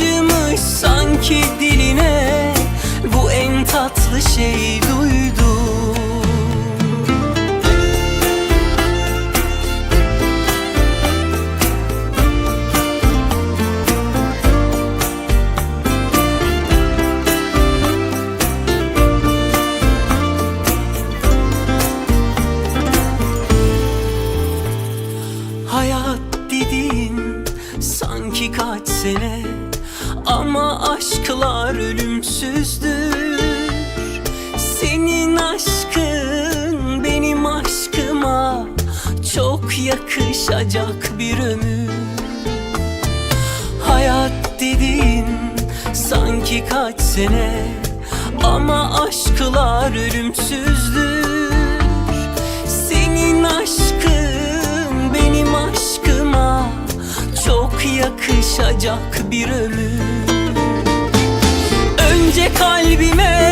yapışmış sanki diline. Bu en tatlı şey duydum Hayat dediğin sanki kaç sene Ama aşklar ölümsüzdür. Senin aşkın benim aşkıma Çok yakışacak bir ömür. Hayat dediğin sanki kaç sene Ama aşklar ölümsüzdür. Senin aşkın benim aşkıma Çok yakışacak bir ömür Önce kalbime